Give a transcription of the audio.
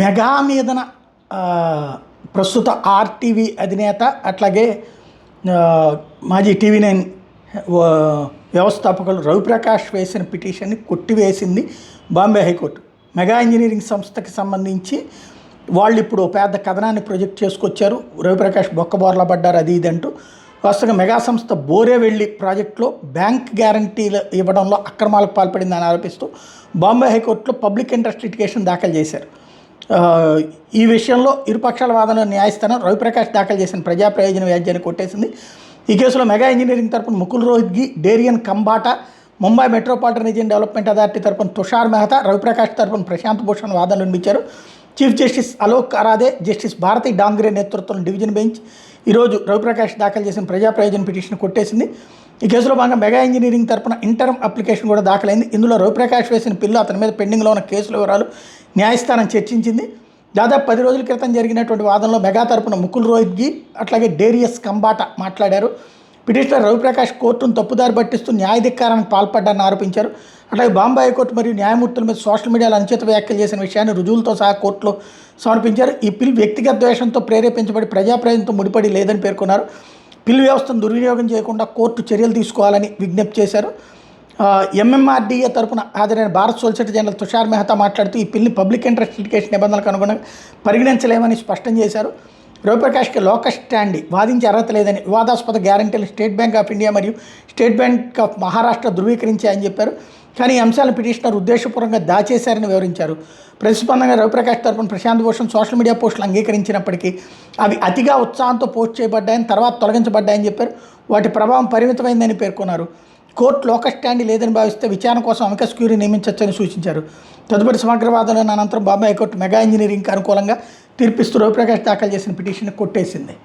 Mega మీదన ప్రస్తుత RTV అధినేత అట్లాగే మాజీ టీవీ నైన్ వ్యవస్థాపకులు రవిప్రకాష్ వేసిన పిటిషన్ని కొట్టివేసింది బాంబే హైకోర్టు. మెగా ఇంజనీరింగ్ సంస్థకి సంబంధించి వాళ్ళు ఇప్పుడు పెద్ద కథనాన్ని ప్రొజెక్ట్ చేసుకొచ్చారు. రవిప్రకాష్ బొక్కబోర్ల పడ్డారు అది ఇది అంటూ వాస్తవంగా మెగా సంస్థ బోరే వెళ్ళి ప్రాజెక్టులో బ్యాంక్ గ్యారంటీలు ఇవ్వడంలో అక్రమాలకు పాల్పడిందని ఆరోపిస్తూ బాంబే హైకోర్టులో పబ్లిక్ ఇంట్రెస్ట్ లిటిగేషన్ దాఖలు చేశారు. ఈ విషయంలో ఇరుపక్షాల వాదనలు న్యాయస్థానం రవిప్రకాష్ దాఖలు చేసిన ప్రజా ప్రయోజన వ్యాజ్యాన్ని కొట్టేసింది. ఈ కేసులో మెగా ఇంజనీరింగ్ తరపున Mukul Rohatgi Darius Khambata Mumbai metropolitan region development authority తరపున తుషార్ మెహతా రవిప్రకాష్ తరపున ప్రశాంత్ భూషణ్ వాదనలు వినిపించారు chief justice Alok Aradhe justice Bharati Dangre నేతృత్వంలో డివిజన్ బెంచ్ ఈరోజు రవిప్రకాష్ దాఖలు చేసిన ప్రజా ప్రయోజన పిటిషన్ కొట్టేసింది. ఈ కేసులో భాగంగా మెగా ఇంజనీరింగ్ తరపున ఇంటర్మ్ అప్లికేషన్ కూడా దాఖలైంది. ఇందులో రవిప్రకాష్ వేసిన పిల్లు అతని మీద పెండింగ్లో ఉన్న కేసుల వివరాలు న్యాయస్థానం చర్చించింది. దాదాపు పది రోజుల క్రితం జరిగినటువంటి వాదనలో మెగా తరపున ముకుల్ రోహిత్గి అట్లాగే డేరియస్ కంబాట మాట్లాడారు. పిటిషనర్ రవిప్రకాష్ కోర్టును తప్పుదారి పట్టిస్తూ న్యాయధిక్కారానికి పాల్పడ్డారని ఆరోపించారు. అట్లాగే బాంబే హైకోర్టు మరియు న్యాయమూర్తుల మీద సోషల్ మీడియాలో అనుచిత వ్యాఖ్యలు చేసిన విషయాన్ని రుజువులతో సహా కోర్టులో సమర్పించారు. ఈ పిల్ వ్యక్తిగత ద్వేషంతో ప్రేరేపించబడి ప్రజాప్రయంతో ముడిపడి లేదని పేర్కొన్నారు. పిల్ వ్యవస్థను దుర్వినియోగం చేయకుండా కోర్టు చర్యలు తీసుకోవాలని విజ్ఞప్తి చేశారు. ఎంఎంఆర్డీఏ తరపున హాజరైన భారత్ సోలిసిటర్ జనరల్ తుషార్ మెహతా మాట్లాడుతూ ఈ పిల్ని పబ్లిక్ ఇంట్రెస్ట్ లిటికేషన్ నిబంధనలకు అనుగుణంగా పరిగణించలేమని స్పష్టం చేశారు. రవిప్రకాష్కి లోక స్టాండి వాదించే అర్హత లేదని వివాదాస్పద గ్యారంటీలు స్టేట్ బ్యాంక్ ఆఫ్ ఇండియా మరియు స్టేట్ బ్యాంక్ ఆఫ్ మహారాష్ట్ర ధృవీకరించాయని చెప్పారు. కానీ ఈ అంశాలను పిటిషనర్ ఉద్దేశపూర్వకంగా దాచేశారని వివరించారు. ప్రతిస్పందంగా రవిప్రకాష్ తరపున ప్రశాంత్ భూషణ్ సోషల్ మీడియా పోస్టులు అంగీకరించినప్పటికీ అవి అతిగా ఉత్సాహంతో పోస్ట్ చేయబడ్డాయని తర్వాత తొలగించబడ్డాయని చెప్పారు. వాటి ప్రభావం పరిమితమైందని పేర్కొన్నారు. కోర్టు లోక స్టాండ్ లేదని భావిస్తే విచారణ కోసం అమికస్ క్యూరీ నియమించవచ్చని సూచించారు. తదుపరి సమగ్ర వాదన అనంతరం బాంబే హైకోర్టు మెగా ఇంజనీరింగ్కి అనుకూలంగా తీర్పిస్తూ రవిప్రకాష్ దాఖలు చేసిన పిటిషన్ కొట్టేసింది.